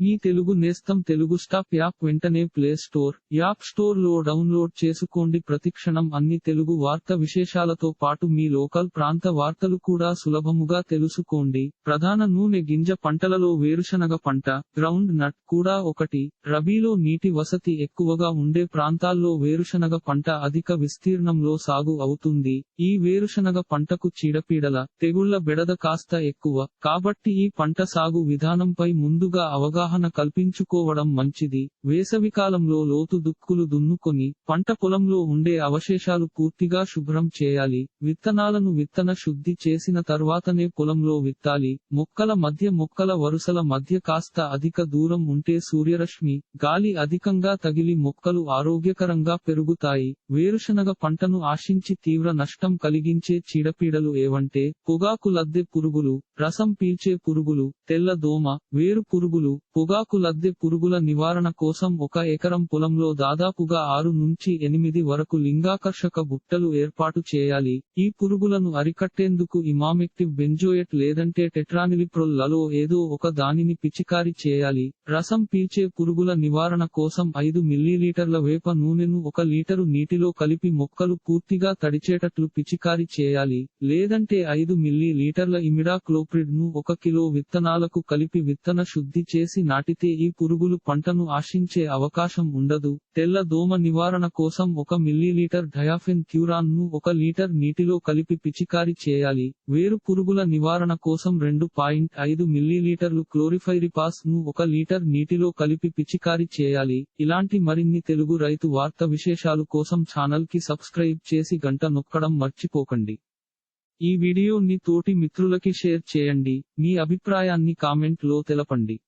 మీ తెలుగు నేస్తం Telugu stop app వెంటనే play store app స్టోర్లో డౌన్లోడ్ చేసుకోండి. ప్రతిక్షణం అన్ని తెలుగు వార్త విశేషాలతో పాటు మీ లోకల్ ప్రాంత వార్తలు కూడా సులభముగా తెలుసుకోండి. ప్రధాన నూనె గింజ పంటలలో వేరుశనగ పంట గ్రౌండ్ నట్ కూడా ఒకటి. రబీలో నీటి వసతి ఎక్కువగా ఉండే ప్రాంతాల్లో వేరుశనగ పంట అధిక విస్తీర్ణంలో సాగు అవుతుంది. ఈ వేరుశనగ పంటకు చీడపీడల తెగుళ్ళ బెడద కాస్త ఎక్కువ. కాబట్టి ఈ పంట సాగు విధానంపై ముందుగా అవగాహన కల్పించుకోవడం మంచిది. వేసవికాలంలో లోతు దుక్కులు దున్నుకొని పంట పొలంలో ఉండే అవశేషాలు పూర్తిగా శుభ్రం చేయాలి. విత్తనాలను విత్తన శుద్ధి చేసిన తర్వాతనే పొలంలో విత్తాలి. మొక్కల మధ్య మొక్కల వరుసల మధ్య కాస్త అధిక దూరం ఉంటే సూర్యరశ్మి గాలి అధికంగా తగిలి మొక్కలు ఆరోగ్యకరంగా పెరుగుతాయి. వేరుశనగ పంటను ఆశించి తీవ్ర నష్టం కలిగించే చీడపీడలు ఏవంటే పొగాకు లద్దె పురుగులు రసం పీల్చే పురుగులు తెల్ల దోమ వేరు పురుగులు పొగాకు లద్దె పురుగుల నివారణ కోసం ఒక ఎకరం పొలంలో దాదాపుగా ఆరు నుంచి ఎనిమిది వరకు లింగాకర్షక బుట్టలు ఏర్పాటు చేయాలి. ఈ పురుగులను అరికట్టేందుకు ఇమామెక్టివ్ బెంజోయెట్ లేదంటే టెట్రానిలిప్రోల్లలో ఏదో ఒక దానిని పిచికారి చేయాలి. రసం పీల్చే పురుగుల నివారణ కోసం ఐదు మిల్లీలీటర్ల వేప నూనెను ఒక లీటరు నీటిలో కలిపి మొక్కలు పూర్తిగా తడిచేటట్లు పిచికారి చేయాలి. లేదంటే ఐదు మిల్లీ లీటర్ల ఇమిడాక్లోప్రిడ్ను ఒక కిలో విత్తనాలకు కలిపి విత్తన శుద్ధి చేసి నాటితే ఈ పురుగులు పంటను ఆశించే అవకాశం ఉండదు. తెల్ల దోమ నివారణ కోసం ఒక మిల్లీలీటర్ డయాఫెన్ క్యూరాన్ను ఒక లీటర్ నీటిలో కలిపి పిచికారి చేయాలి. వేరు పురుగుల నివారణ కోసం రెండు పాయింట్ ఐదు మిల్లీలీటర్లు క్లోరిఫైరిపాస్ను ఒక లీటర్ నీటిలో కలిపి పిచికారి చేయాలి. ఇలాంటి మరిన్ని తెలుగు రైతు వార్త విశేషాలు కోసం ఛానల్కి సబ్స్క్రైబ్ చేసి గంట నొక్కడం మర్చిపోకండి. ఈ వీడియోని తోటి మిత్రులకి షేర్ చేయండి. మీ అభిప్రాయాన్ని కామెంట్లో తెలపండి.